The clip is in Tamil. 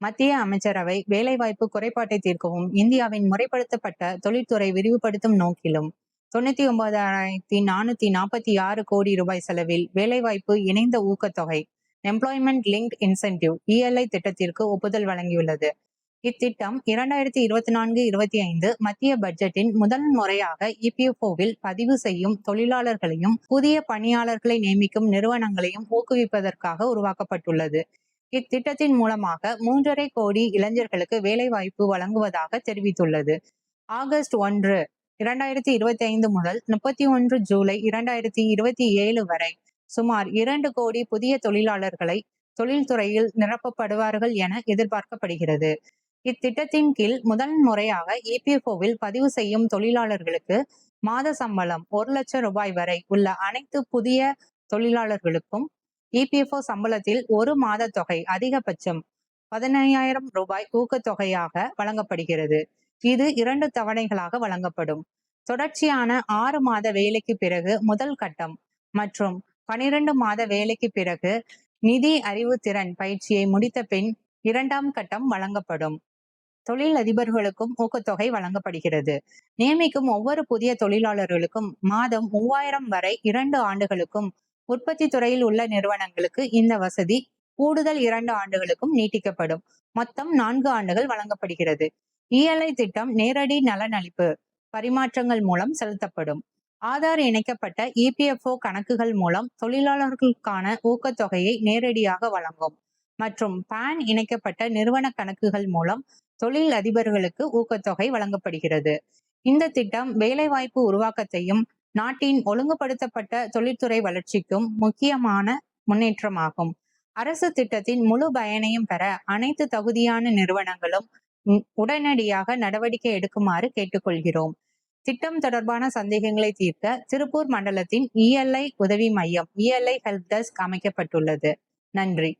மத்திய அமைச்சரவை வேலைவாய்ப்பு குறைபாட்டை தீர்க்கவும் இந்தியாவின் முறைப்படுத்தப்பட்ட தொழில்துறை விரிவுபடுத்தும் நோக்கிலும் தொண்ணூத்தி ஒன்பதாயிரத்தி நானூத்தி நாற்பத்தி ஆறு கோடி ரூபாய் செலவில் வேலைவாய்ப்பு இணைந்த ஊக்கத்தொகை எம்ப்ளாய்மெண்ட் லிங்க் இன்சென்டிவ் இஎல்ஐ திட்டத்திற்கு ஒப்புதல் வழங்கியுள்ளது. இத்திட்டம் இரண்டாயிரத்தி இருபத்தி நான்கு இருபத்தி ஐந்து மத்திய பட்ஜெட்டின் முதல் முறையாக இபிஎஃப்ஓவில் பதிவு செய்யும் தொழிலாளர்களையும் புதிய பணியாளர்களை நியமிக்கும் நிறுவனங்களையும் ஊக்குவிப்பதற்காக உருவாக்கப்பட்டுள்ளது. இத்திட்டத்தின் மூலமாக மூன்றரை கோடி இளைஞர்களுக்கு வேலைவாய்ப்பு வழங்குவதாக தெரிவித்துள்ளது. ஆகஸ்ட் ஒன்று இரண்டாயிரத்தி இருபத்தி ஐந்து முதல் முப்பத்தி ஒன்று ஜூலை இரண்டாயிரத்தி இருபத்தி ஏழு வரை சுமார் இரண்டு கோடி புதிய தொழிலாளர்களை தொழில்துறையில் நிரப்பப்படுவார்கள் என எதிர்பார்க்கப்படுகிறது. இத்திட்டத்தின் கீழ் முதல் முறையாக இபிஎஃப்ஓவில் பதிவு செய்யும் தொழிலாளர்களுக்கு மாத சம்பளம் ஒரு லட்சம் ரூபாய் வரை உள்ள அனைத்து புதிய தொழிலாளர்களுக்கும் இபிஎஃப்ஓ சம்பளத்தில் ஒரு மாத தொகை அதிகபட்சம் பதினையாயிரம் ரூபாய் ஊக்கத்தொகையாக வழங்கப்படுகிறது. இது இரண்டு தவணைகளாக வழங்கப்படும். தொடர்ச்சியான ஆறு மாத வேலைக்கு பிறகு முதல் கட்டம் மற்றும் பனிரெண்டு மாத வேலைக்கு பிறகு நிதி அறிவுத்திறன் பயிற்சியை முடித்த பின் இரண்டாம் கட்டம் வழங்கப்படும். தொழில் அதிபர்களுக்கும் ஊக்கத்தொகை வழங்கப்படுகிறது. நியமிக்கும் ஒவ்வொரு புதிய தொழிலாளர்களுக்கும் மாதம் மூவாயிரம் வரை இரண்டு ஆண்டுகளுக்கும் உற்பத்தி துறையில் உள்ள நிறுவனங்களுக்கு இந்த வசதி கூடுதல் இரண்டு ஆண்டுகளுக்கும் நீட்டிக்கப்படும். மொத்தம் நான்கு ஆண்டுகள் வழங்கப்படுகிறது. இஎல்ஐ திட்டம் நேரடி நலனளிப்பு பரிமாற்றங்கள் மூலம் செலுத்தப்படும். ஆதார் இணைக்கப்பட்ட இபிஎஃப்ஓ கணக்குகள் மூலம் தொழிலாளர்களுக்கான ஊக்கத்தொகையை நேரடியாக வழங்கும் மற்றும் பான் இணைக்கப்பட்ட நிறுவன கணக்குகள் மூலம் தொழில் அதிபர்களுக்கு ஊக்கத்தொகை வழங்கப்படுகிறது. இந்த திட்டம் வேலைவாய்ப்பு உருவாக்கத்தையும் நாட்டின் ஒழுங்குபடுத்தப்பட்ட தொழில்துறை வளர்ச்சிக்கும் முக்கியமான முன்னேற்றமாகும். அரசு திட்டத்தின் முழு பயனையும் பெற அனைத்து தகுதியான நிறுவனங்களும் உடனடியாக நடவடிக்கை எடுக்குமாறு கேட்டுக்கொள்கிறோம். திட்டம் தொடர்பான சந்தேகங்களை தீர்க்க திருப்பூர் மண்டலத்தின் இஎல்ஐ உதவி மையம் இஎல்ஐ ஹெல்ப் டெஸ்க் அமைக்கப்பட்டுள்ளது. நன்றி.